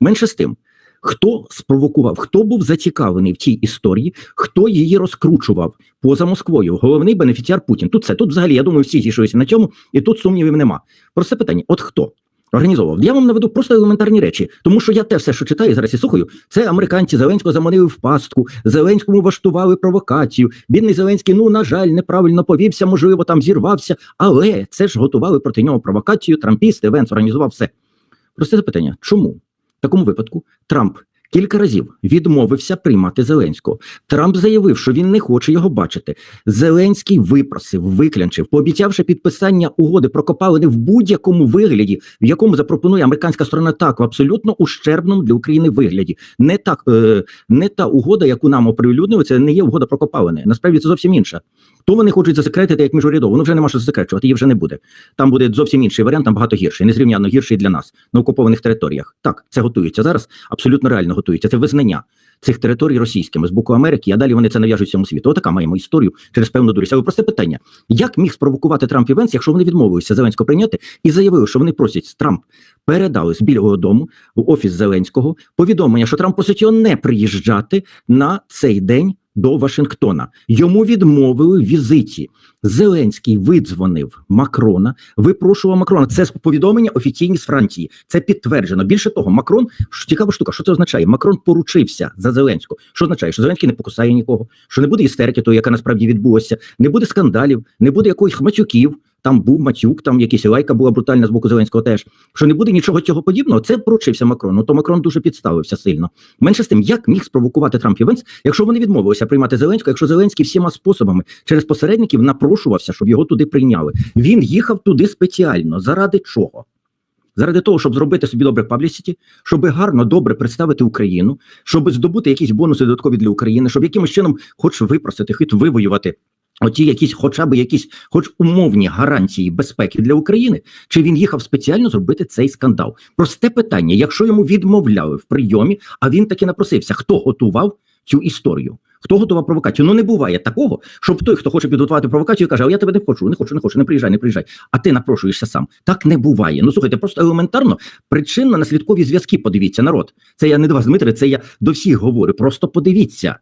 Менше з тим, хто спровокував, хто був зацікавлений в цій історії, хто її розкручував поза Москвою. Головний бенефіціар Путін. Тут це тут взагалі, я думаю, всі зійшлися на цьому, і тут сумнівів нема. Просте питання: от хто? Організовував. Я вам наведу просто елементарні речі, тому що я те все, що читаю зараз і слухаю, це американці Зеленського заманили в пастку, Зеленському влаштували провокацію. Бідний Зеленський, ну на жаль, неправильно повівся, можливо, там зірвався, але це ж готували проти нього провокацію. Трампісти, Венс організував все. Просте запитання: чому в такому випадку Трамп кілька разів відмовився приймати Зеленського? Трамп заявив, що він не хоче його бачити. Зеленський випросив, виклянчив, пообіцявши підписання угоди про копалини в будь-якому вигляді, в якому запропонує американська сторона так в абсолютно ущербному для України вигляді. Не так, е, не та угода, яку нам оприлюднили, це не є угода про копалини. Насправді це зовсім інша. То вони хочуть засекретити як міжурядово. Воно вже нема що засекречувати, її вже не буде. Там буде зовсім інший варіант, там багато гірший, незрівняно гірший для нас на окупованих територіях. Так, це готується зараз. Абсолютно реально готується. Це визнання цих територій російськими з боку Америки, а далі вони це нав'яжуть всьому світу. Отака маємо історію через певну дурість. Але просте питання: як міг спровокувати Трамп і Венс, якщо вони відмовилися Зеленського прийняти і заявили, що вони просять Трамп передали з Білого Дому в офіс Зеленського повідомлення, що Трамп просить його не приїжджати на цей день. До Вашингтона йому відмовили в візиті. Зеленський видзвонив Макрона, випрошував Макрона. Це повідомлення офіційні з Франції. Це підтверджено. Більше того, Макрон цікава штука. Що це означає? Макрон поручився за Зеленського. Що означає, що Зеленський не покусає нікого, що не буде істерики, то яка насправді відбулася, не буде скандалів, не буде якоїсь хматюків. Там був Матюк, там якісь лайка була брутальна з боку Зеленського теж. Що не буде нічого цього подібного, це поручився Макрон. Ну то Макрон дуже підставився сильно. Менше з тим, як міг спровокувати Трамп і якщо вони відмовилися приймати Зеленського, якщо Зеленський всіма способами через посередників напрошувався, щоб його туди прийняли. Він їхав туди спеціально. Заради чого? Заради того, щоб зробити собі добре паблісіті, щоб гарно добре представити Україну, щоб здобути якісь бонуси додаткові для України, щоб якимось чином, хоч випросити, хоч вивоювати оті якісь, хоча б якісь, хоч умовні гарантії безпеки для України, чи він їхав спеціально зробити цей скандал? Просте питання: якщо йому відмовляли в прийомі, а він таки напросився, хто готував цю історію? Хто готував провокацію? Ну не буває такого, щоб той, хто хоче підготувати провокацію, каже: А я тебе не хочу, не хочу, не хочу, не приїжджай, не приїжджай. А ти напрошуєшся сам. Так не буває. Ну слухайте, просто елементарно причинно-наслідкові зв'язки. Подивіться, народ. Це я не до вас, Дмитре, це я до всіх говорю. Просто подивіться.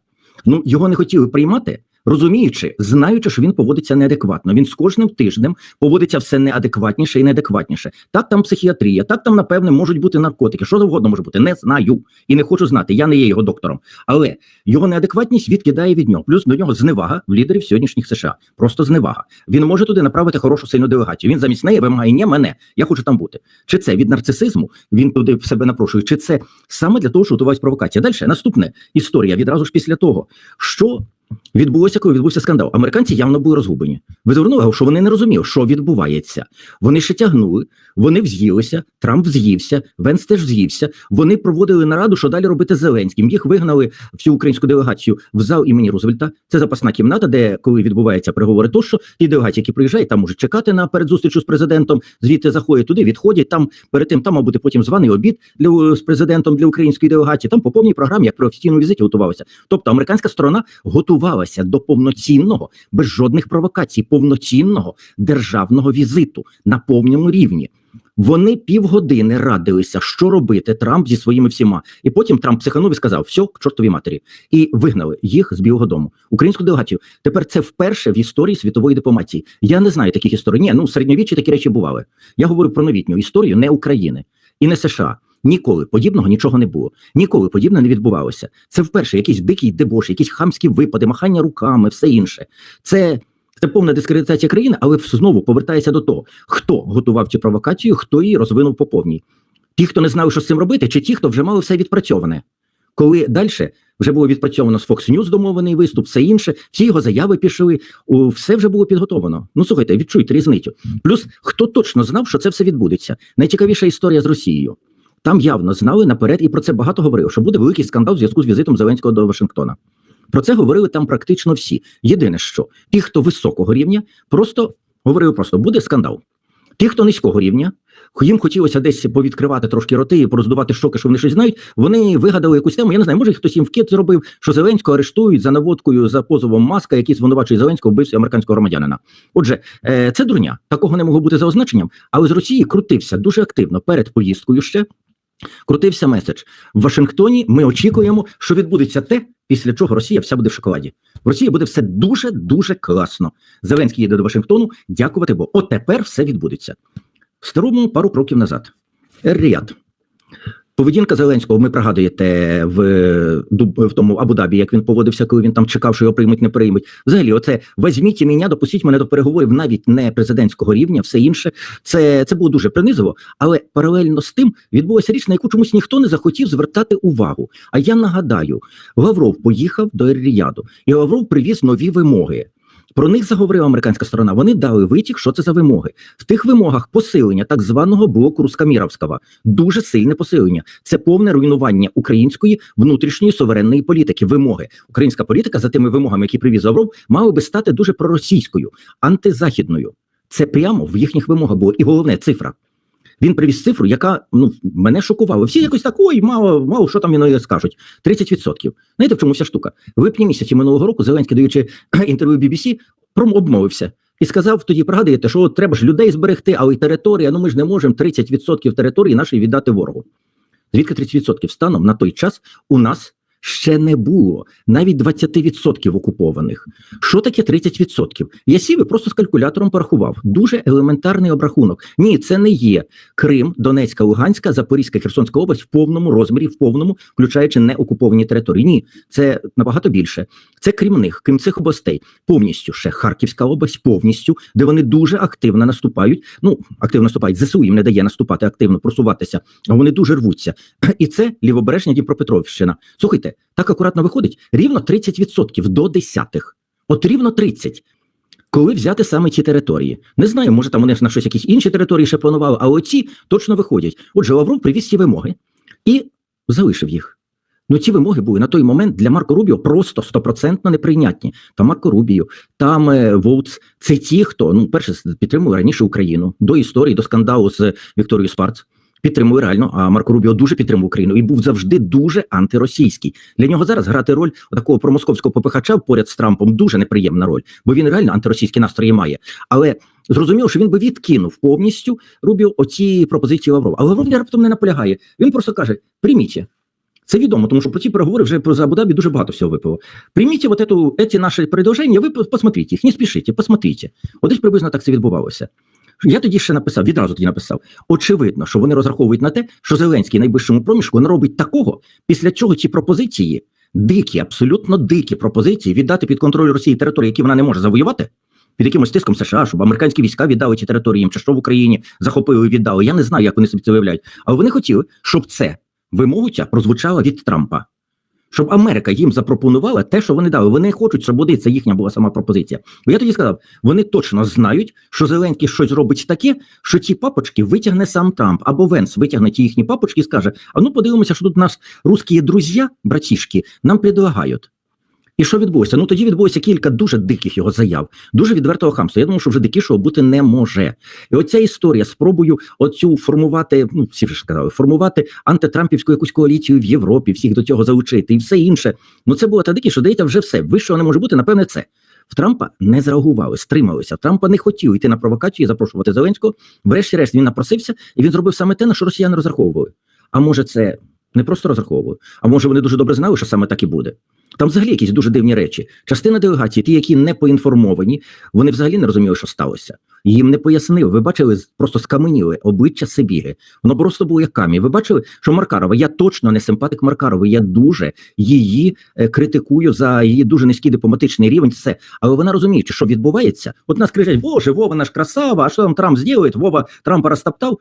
Ну його не хотіли приймати. Розуміючи, знаючи, що він поводиться неадекватно, він з кожним тижнем поводиться все неадекватніше і неадекватніше. Так там психіатрія, так там, напевне, можуть бути наркотики, що завгодно може бути. Не знаю і не хочу знати. Я не є його доктором. Але його неадекватність відкидає від нього. Плюс до нього зневага в лідерів сьогоднішніх США. Просто зневага. Він може туди направити хорошу сильну делегацію. Він замість неї вимагає не мене. Я хочу там бути. Чи це від нарцисизму? Він туди в себе напрошує, чи це саме для того, що готувалась провокація? Далі наступна історія відразу ж після того, що. Відбулося, коли відбувся скандал. Американці явно були розгублені. Ви звернули що вони не розуміли, що відбувається. Вони ще тягнули, вони вз'їлися, Трамп з'ївся, Венс теж з'ївся. Вони проводили нараду, що далі робити з Зеленським. Їх вигнали всю українську делегацію в зал імені Рузвельта. Це запасна кімната, де коли відбуваються переговори, то що ті делегації, які приїжджають, там можуть чекати на передзустрічу з президентом. Звідти заходять туди, відходять. Там перед тим там мав потім званий обід для з президентом для української делегації. Там по повній програмі, як при офіційному візиті, готувалося. Тобто американська сторона готувалася до повноцінного, без жодних провокацій, повноцінного державного візиту на повному рівні. Вони півгодини радилися, що робити Трамп зі своїми всіма, і потім Трамп психанув і сказав: все, к чортовій матері, і вигнали їх з Білого Дому. Українську делегацію. Тепер це вперше в історії світової дипломатії. Я не знаю таких історій. Ні, ну середньовіччі такі речі бували. Я говорю про новітню історію не України і не США. Ніколи подібного нічого не було. Ніколи подібне не відбувалося. Це вперше якийсь дикий дебош, якісь хамські випади, махання руками, все інше. Це це повна дискредитація країни, але знову повертається до того, хто готував цю провокацію, хто її розвинув по повній. Ті, хто не знали, що з цим робити, чи ті, хто вже мали все відпрацьоване. Коли далі вже було відпрацьовано з Fox News домовлений виступ, все інше, всі його заяви пішли, все вже було підготовлено. Ну слухайте, відчуйте різницю. Плюс хто точно знав, що це все відбудеться. Найцікавіша історія з Росією. Там явно знали наперед, і про це багато говорили, що буде великий скандал в зв'язку з візитом Зеленського до Вашингтона. Про це говорили там практично всі. Єдине, що ті, хто високого рівня, просто говорили просто буде скандал. Ті, хто низького рівня, їм хотілося десь повідкривати трошки роти і пороздувати шоки, що вони щось знають. Вони вигадали якусь тему. Я не знаю, може хтось їм вкид зробив, що Зеленського арештують за наводкою за позовом маска, який звинувачує Зеленського вбивстві американського громадянина. Отже, е, це дурня. Такого не могло бути за означенням, але з Росії крутився дуже активно перед поїздкою ще Крутився меседж в Вашингтоні. Ми очікуємо, що відбудеться те, після чого Росія вся буде в шоколаді. В Росії буде все дуже дуже класно. Зеленський їде до Вашингтону. Дякувати бо От тепер все відбудеться. Старому пару кроків назад. Ер-Ріяд. Поведінка Зеленського, ви пригадуєте в, в тому Абу-Дабі, як він поводився, коли він там чекав, що його приймуть, не приймуть. Взагалі, оце візьміть мене, допустіть мене до переговорів навіть не президентського рівня, все інше. Це, це було дуже принизиво, але паралельно з тим відбулася річ, на яку чомусь ніхто не захотів звертати увагу. А я нагадаю, Лавров поїхав до Ер-Ріяду, і Лавров привіз нові вимоги. Про них заговорила американська сторона. Вони дали витік, що це за вимоги. В тих вимогах посилення так званого блоку Рускаміровського. Дуже сильне посилення. Це повне руйнування української внутрішньої суверенної політики. Вимоги. Українська політика за тими вимогами, які привіз Лавров, мала би стати дуже проросійською, антизахідною. Це прямо в їхніх вимогах було. І головне цифра. Він привіз цифру, яка ну мене шокувала. Всі якось так, ой, мало, мало що там вони скажуть. 30%. Знаєте, в чому вся штука? В липні місяці минулого року Зеленський, даючи інтерв'ю BBC, обмовився. І сказав тоді, пригадуєте, що треба ж людей зберегти, але й територія, ну ми ж не можемо 30% території нашої віддати ворогу. Звідки 30% станом на той час у нас ще не було навіть 20% окупованих. Що таке 30%? Я сів і просто з калькулятором порахував. Дуже елементарний обрахунок. Ні, це не є Крим, Донецька, Луганська, Запорізька, Херсонська область в повному розмірі, в повному, включаючи неокуповані території. Ні, це набагато більше. Це крім них, крім цих областей, повністю ще Харківська область, повністю, де вони дуже активно наступають. Ну, активно наступають. ЗСУ їм не дає наступати активно, просуватися, а вони дуже рвуться. І це лівобережня Дніпропетровщина. Слухайте, так акуратно виходить рівно 30% до десятих. От рівно 30%. Коли взяти саме ці території? Не знаю, може там вони на щось якісь інші території ще планували, а оці точно виходять. Отже, Лавров привіз ці вимоги і залишив їх. Ну, ці вимоги були на той момент для Марко Рубіо просто стопроцентно неприйнятні. Там Марко Рубіо, там е, Воутс, це ті, хто ну перше підтримує раніше Україну до історії, до скандалу з Вікторією Спарц. Підтримує реально, а Марко Рубіо дуже підтримував Україну і був завжди дуже антиросійський. Для нього зараз грати роль такого промосковського попихача поряд з Трампом дуже неприємна роль, бо він реально антиросійські настрої має. Але зрозуміло, що він би відкинув повністю Рубіо оці пропозиції Лаврова. Але Лавров раптом не наполягає. Він просто каже: прийміть. Це відомо, тому що про ці переговори вже про Абу-Дабі дуже багато всього випало. Прийміть вот эту, наші предложення, ви посмотрите їх, не спішіть, посмотрите. От приблизно так це відбувалося. Я тоді ще написав, відразу тоді написав. Очевидно, що вони розраховують на те, що Зеленський найближчому проміжку наробить такого, після чого ці пропозиції, дикі, абсолютно дикі пропозиції, віддати під контроль Росії території, які вона не може завоювати, під якимось тиском США, щоб американські війська віддали ці території їм, чи що в Україні захопили віддали. Я не знаю, як вони собі це виявляють. Але вони хотіли, щоб це вимогу ця прозвучала від Трампа. Щоб Америка їм запропонувала те, що вони дали. Вони хочуть, щоб буде це їхня була сама пропозиція. Бо я тоді сказав, вони точно знають, що Зеленський щось зробить таке, що ті папочки витягне сам Трамп або Венс витягне ті їхні папочки і скаже: А ну подивимося, що тут нас русські друзі, братішки, нам предлагають. І що відбулося? Ну тоді відбулося кілька дуже диких його заяв, дуже відвертого хамства. Я думаю, що вже дикішого бути не може. І оця історія спробою оцю формувати, ну всі вже сказали, формувати антитрампівську якусь коаліцію в Європі, всіх до цього залучити і все інше. Ну це було та дикі, що дається вже все. Вищого не може бути, напевне, це. В Трампа не зреагували, стрималися. Трампа не хотів йти на провокацію і запрошувати Зеленського. Врешті-решт він напросився, і він зробив саме те, на що росіяни розраховували. А може, це не просто розраховували, а може вони дуже добре знали, що саме так і буде. Там взагалі якісь дуже дивні речі. Частина делегації, ті, які не поінформовані, вони взагалі не розуміли, що сталося. Їм не пояснили. Ви бачили, просто скаменіли обличчя Сибіги. Воно просто було як камінь. Ви бачили, що Маркарова, я точно не симпатик Маркарової, я дуже її е, критикую за її дуже низький дипломатичний рівень. Все, але вона розуміє, що відбувається. От нас кричать, Боже, Вова наш красава, а що там Трамп зробить? Вова Трампа розтоптав.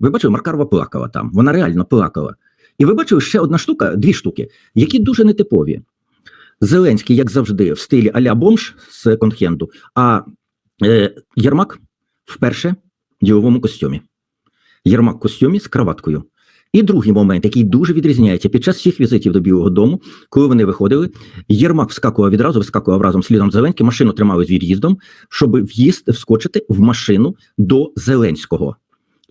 Ви бачили, Маркарова плакала там. Вона реально плакала. І ви бачили ще одна штука, дві штуки, які дуже нетипові. Зеленський, як завжди, в стилі аля бомж з секонд-хенду, а е, Єрмак вперше в діловому костюмі. Єрмак в костюмі з краваткою. І другий момент, який дуже відрізняється під час всіх візитів до Білого Дому, коли вони виходили, Єрмак вскакував відразу, вискакував разом слідом Зеленським, машину тримали з від'їздом, щоб в'їзд вскочити в машину до Зеленського.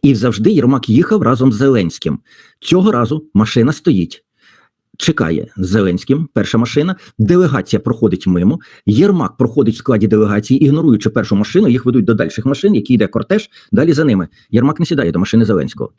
І завжди Єрмак їхав разом з Зеленським. Цього разу машина стоїть. Чекає з Зеленським, перша машина, делегація проходить мимо. Єрмак проходить в складі делегації, ігноруючи першу машину, їх ведуть до дальших машин, які йде кортеж. Далі за ними. Єрмак не сідає до машини Зеленського.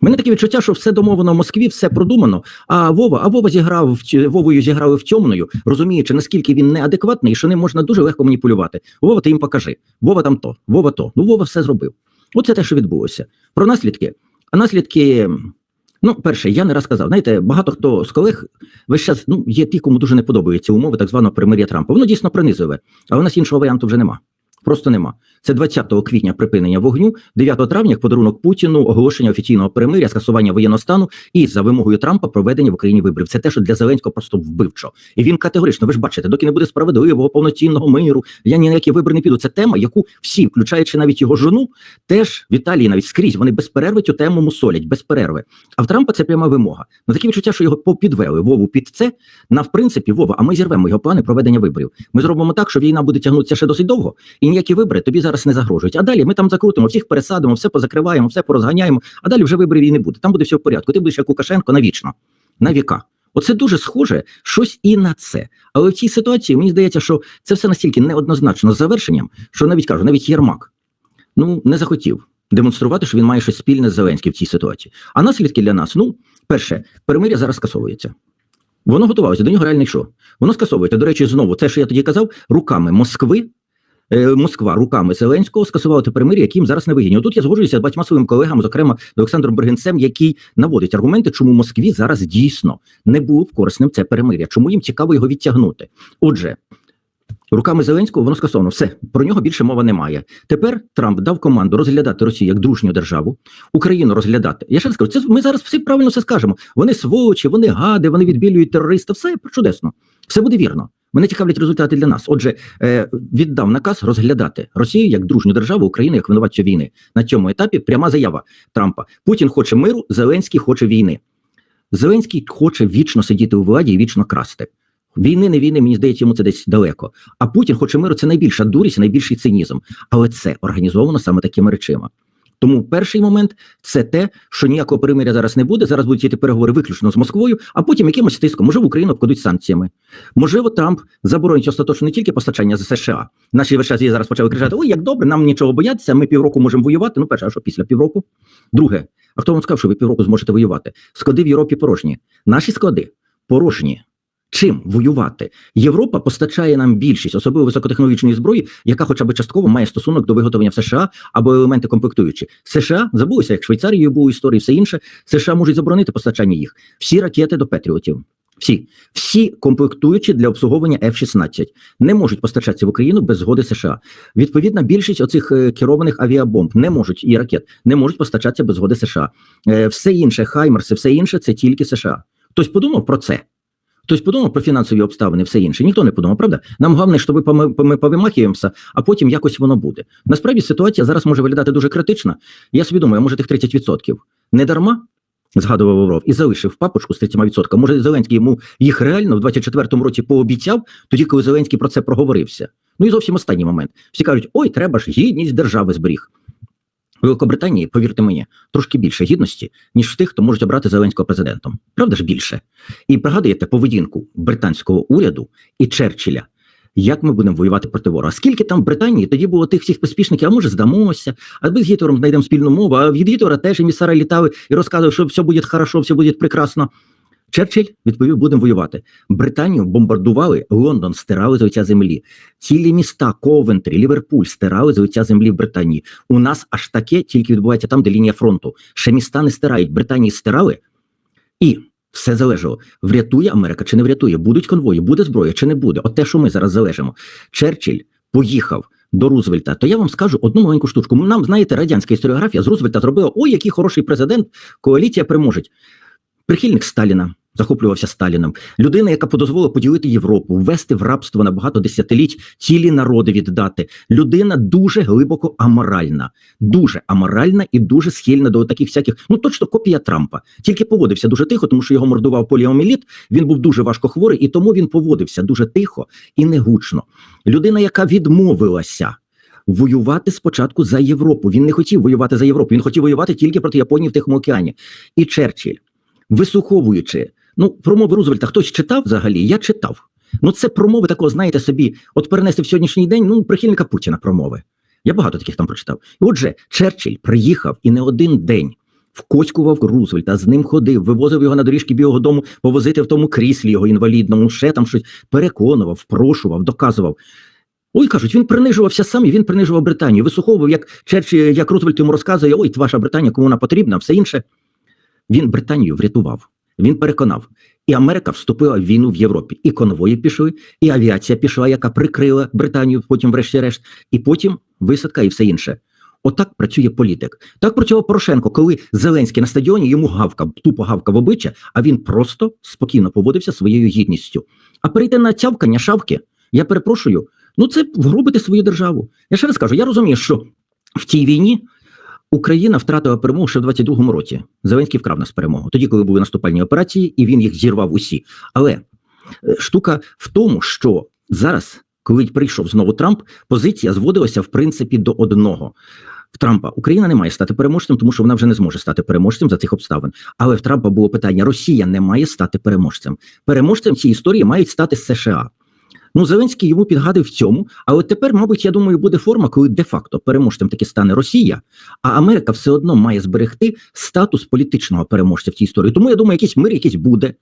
Мене таке відчуття, що все домовлено в Москві, все продумано. А Вова, а Вова зіграв Вовою зіграли в тьомною, розуміючи, наскільки він неадекватний що ним можна дуже легко маніпулювати. Вова, ти їм покажи. Вова там то, Вова то. Ну Вова все зробив. Оце те, що відбулося. Про наслідки. А наслідки. Ну, перше, я не раз казав, знаєте, багато хто з колег весь час ну, є ті, кому дуже не подобаються умови так званого примир'я Трампа. Воно дійсно принизливе, але у нас іншого варіанту вже нема. Просто нема. Це 20 квітня припинення вогню, 9 травня подарунок Путіну, оголошення офіційного перемиря, скасування воєнного стану і за вимогою Трампа проведення в Україні виборів. Це те, що для Зеленського просто вбивчо. І він категорично, ви ж бачите, доки не буде справедливого повноцінного миру, я ні на які вибори не піду. Це тема, яку всі, включаючи навіть його жону, теж в Італії навіть скрізь вони без перерви цю тему мусолять, без перерви. А в Трампа це пряма вимога. Ну таке відчуття, що його попідвели Вову під це. На в принципі, Вова, а ми зірвемо його плани проведення виборів. Ми зробимо так, що війна буде тягнутися ще досить довго, і ніякі вибори тобі зараз не загрожують. А далі ми там закрутимо, всіх пересадимо, все позакриваємо, все порозганяємо. А далі вже виборів і не буде. Там буде все в порядку. Ти будеш як Лукашенко навічно, на віка. Оце дуже схоже щось і на це. Але в цій ситуації мені здається, що це все настільки неоднозначно з завершенням, що навіть кажу, навіть Єрмак ну не захотів демонструвати, що він має щось спільне з Зеленським в цій ситуації. А наслідки для нас, ну, перше, перемиря зараз скасовується. Воно готувалося, до нього реально йшло. Воно скасовується. До речі, знову те, що я тоді казав, руками Москви. Е, Москва руками Зеленського скасувала те перемир'я, яким зараз не вигідні. Тут я згоджуюся з батьма своїм колегами, зокрема Олександром Бергенцем, який наводить аргументи, чому Москві зараз дійсно не було б корисним це перемир'я, чому їм цікаво його відтягнути. Отже, руками Зеленського воно скасовано. Все про нього більше мова немає. Тепер Трамп дав команду розглядати Росію як дружню державу, Україну розглядати. Я ще раз кажу, це ми зараз всі правильно все скажемо. Вони сволочі, вони гади, вони відбілюють терориста. Все чудесно, все буде вірно. Мене цікавлять результати для нас. Отже, е, віддав наказ розглядати Росію як дружню державу, Україну як винуватцю війни. На цьому етапі пряма заява Трампа: Путін хоче миру, Зеленський хоче війни. Зеленський хоче вічно сидіти у владі і вічно красти. Війни, не війни, мені здається, йому це десь далеко. А Путін хоче миру, це найбільша дурість, найбільший цинізм. Але це організовано саме такими речима. Тому перший момент це те, що ніякого перемиря зараз не буде. Зараз будуть йти переговори виключно з Москвою, а потім якимось тиском. Може, в Україну обкладуть санкціями. Можливо, Трамп заборонить остаточно не тільки постачання з США. Наші є зараз почали кричати: Ой, як добре, нам нічого боятися. Ми півроку можемо воювати. Ну, перше, а що після півроку? Друге, а хто вам сказав, що ви півроку зможете воювати? Склади в Європі порожні. Наші склади порожні. Чим воювати? Європа постачає нам більшість, особливо високотехнологічної зброї, яка хоча б частково має стосунок до виготовлення в США або елементи комплектуючі. США забулися, як Швейцарією був історії, все інше. США можуть заборонити постачання їх. Всі ракети до Петріотів. Всі, всі комплектуючі для обслуговування F-16 не можуть постачатися в Україну без згоди США. Відповідна більшість оцих е, керованих авіабомб не можуть і ракет не можуть постачатися без згоди США. Е, все інше, Хаймерси, все інше це тільки США. Хтось подумав про це. Хтось подумав про фінансові обставини, все інше. Ніхто не подумав, правда? Нам головне, що ми повимахуємося, а потім якось воно буде. Насправді ситуація зараз може виглядати дуже критично. Я собі думаю, може тих 30% не дарма. Згадував Лавров і залишив папочку з 30%. Може, Зеленський йому їх реально в 24-му році пообіцяв, тоді, коли Зеленський про це проговорився. Ну і зовсім останній момент. Всі кажуть, ой, треба ж гідність держави зберіг. Великобританії, повірте мені, трошки більше гідності, ніж в тих, хто можуть обрати Зеленського президентом. Правда ж більше? І пригадуєте поведінку британського уряду і Черчилля, як ми будемо воювати проти ворога. Скільки там в Британії тоді було тих всіх поспішників, а може здамося, а ми з Гітлером знайдемо спільну мову, а від Гітлера теж емісари літали і розказували, що все буде хорошо, все буде прекрасно. Черчилль відповів, будемо воювати. Британію бомбардували, Лондон стирали з лиця землі. Цілі міста, Ковентрі, Ліверпуль стирали з лиця землі в Британії. У нас аж таке тільки відбувається там, де лінія фронту. Ще міста не стирають. Британії стирали, і все залежало. Врятує Америка чи не врятує? Будуть конвої, буде зброя чи не буде? От те, що ми зараз залежимо. Черчилль поїхав. До Рузвельта, то я вам скажу одну маленьку штучку. Нам, знаєте, радянська історіографія з Рузвельта зробила: ой, який хороший президент, коаліція переможеть. Прихильник Сталіна захоплювався Сталіном. Людина, яка подозволила поділити Європу, ввести в рабство на багато десятиліть, цілі народи віддати. Людина дуже глибоко аморальна, дуже аморальна і дуже схильна до таких всяких, ну точно копія Трампа. Тільки поводився дуже тихо, тому що його мордував поліоміліт. Він був дуже важко хворий, і тому він поводився дуже тихо і негучно. Людина, яка відмовилася. Воювати спочатку за Європу. Він не хотів воювати за Європу. Він хотів воювати тільки проти Японії в Тихому океані. І Черчилль, вислуховуючи Ну, промови Рузвельта хтось читав взагалі? Я читав. Ну, це промови такого, знаєте собі, от перенести в сьогоднішній день, ну, прихильника Путіна промови. Я багато таких там прочитав. Отже, Черчилль приїхав і не один день вкоськував Рузвельта, з ним ходив, вивозив його на доріжки Білого дому, повозити в тому кріслі його інвалідному, ще там щось переконував, впрошував, доказував. Ой, кажуть, він принижувався сам і він принижував Британію. Вислуховував, як Черчилль, як Рузвельт йому розказує, ой, ваша Британія, кому вона потрібна, все інше. Він Британію врятував, він переконав. І Америка вступила в війну в Європі. І конвої пішли, і авіація пішла, яка прикрила Британію, потім, врешті-решт, і потім висадка і все інше. Отак працює політик. Так працював Порошенко, коли Зеленський на стадіоні йому гавкав, тупо гавкав в обличчя, а він просто спокійно поводився своєю гідністю. А перейти на цявкання, шавки, я перепрошую, ну це вгробити свою державу. Я ще раз кажу, я розумію, що в тій війні Україна втратила перемогу ще в 22-му році. Зеленський вкрав нас перемогу. Тоді, коли були наступальні операції, і він їх зірвав усі. Але е, штука в тому, що зараз, коли прийшов знову Трамп, позиція зводилася в принципі до одного. В Трампа Україна не має стати переможцем, тому що вона вже не зможе стати переможцем за цих обставин. Але в Трампа було питання: Росія не має стати переможцем. Переможцем цій історії мають стати США. Ну, Зеленський йому підгадив в цьому, але тепер, мабуть, я думаю, буде форма, коли де-факто переможцем таки стане Росія, а Америка все одно має зберегти статус політичного переможця в цій історії. Тому я думаю, якийсь мир якийсь буде,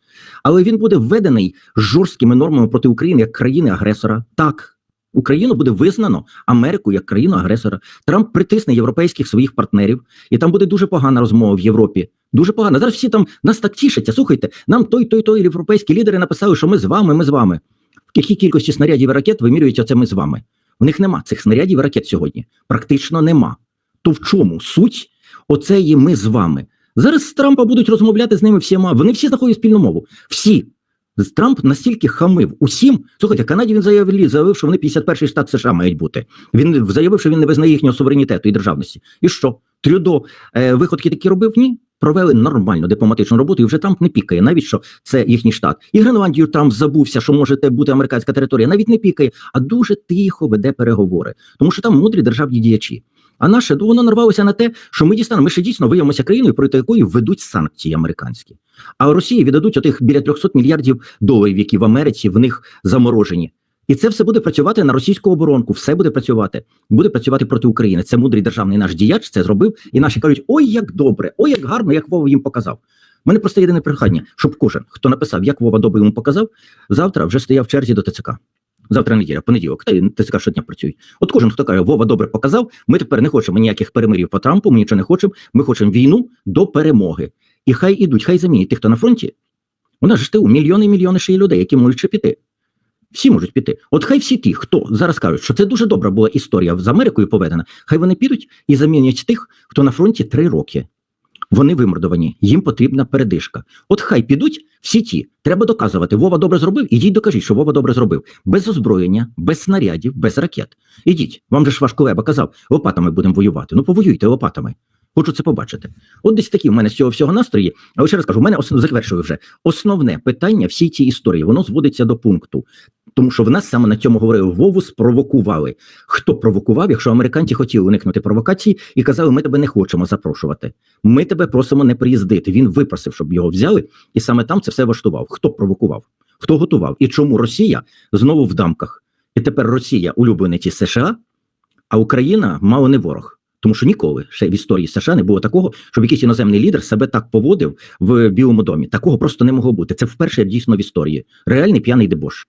але він буде введений жорсткими нормами проти України як країни-агресора. Так, Україну буде визнано Америку як країну агресора. Трамп притисне європейських своїх партнерів, і там буде дуже погана розмова в Європі. Дуже погана. Зараз всі там нас так тішаться. Слухайте, нам той, той, той європейські лідери написали, що ми з вами, ми з вами. В якій кількості снарядів і ракет вимірюють оце ми з вами? У них нема цих снарядів і ракет сьогодні. Практично нема. То в чому суть оцеї ми з вами? Зараз з Трампа будуть розмовляти з ними всіма. Вони всі знаходять спільну мову. Всі. Трамп настільки хамив усім. Слухайте, Канаді він заявив, заявив, що вони 51-й штат США мають бути. Він заявив, що він не визнає їхнього суверенітету і державності. І що? Трюдо е, виходки такі робив? Ні. Провели нормальну дипломатичну роботу, і вже Трамп не пікає, навіть що це їхній штат. І Гренландію Трамп забувся, що може бути американська територія, навіть не пікає, а дуже тихо веде переговори, тому що там мудрі державні діячі. А наше ну, воно нарвалося на те, що ми дістанемо, ми ще дійсно виявимося країною, проти якої ведуть санкції американські. А Росії віддадуть отих біля 300 мільярдів доларів, які в Америці в них заморожені. І це все буде працювати на російську оборонку, все буде працювати, буде працювати проти України. Це мудрий державний наш діяч це зробив. І наші кажуть: ой, як добре, ой, як гарно, як Вова їм показав. У мене просто єдине прохання, щоб кожен, хто написав, як Вова добре йому показав, завтра вже стояв в черзі до ТЦК. Завтра неділя, понеділок, та й ТЦК щодня працюють. От кожен, хто каже, Вова добре показав, ми тепер не хочемо ніяких перемирів по Трампу, ми нічого не хочемо. Ми хочемо війну до перемоги. І хай ідуть, хай замінять тих, хто на фронті. У нас ж ТУ мільйони і мільйони ще є людей, які можуть ще піти. Всі можуть піти. От хай всі ті, хто зараз кажуть, що це дуже добра була історія з Америкою поведена, хай вони підуть і замінять тих, хто на фронті три роки. Вони вимордовані, їм потрібна передишка. От хай підуть всі ті. Треба доказувати, Вова добре зробив. Ідіть докажіть, що Вова добре зробив. Без озброєння, без снарядів, без ракет. Ідіть. Вам же ж ваш колега казав, лопатами будемо воювати. Ну повоюйте лопатами. Хочу це побачити. От десь такі в мене з цього всього настрої. Але ще раз кажу, в мене основ... завершую вже основне питання всій цій історії. Воно зводиться до пункту. Тому що в нас саме на цьому говорили Вову спровокували. Хто провокував, якщо американці хотіли уникнути провокації і казали, ми тебе не хочемо запрошувати. Ми тебе просимо не приїздити. Він випросив, щоб його взяли, і саме там це все влаштував. Хто провокував? Хто готував? І чому Росія знову в дамках? І тепер Росія улюблениці США, а Україна мало не ворог. Тому що ніколи ще в історії США не було такого, щоб якийсь іноземний лідер себе так поводив в Білому домі. Такого просто не могло бути. Це вперше дійсно в історії. Реальний п'яний дебош.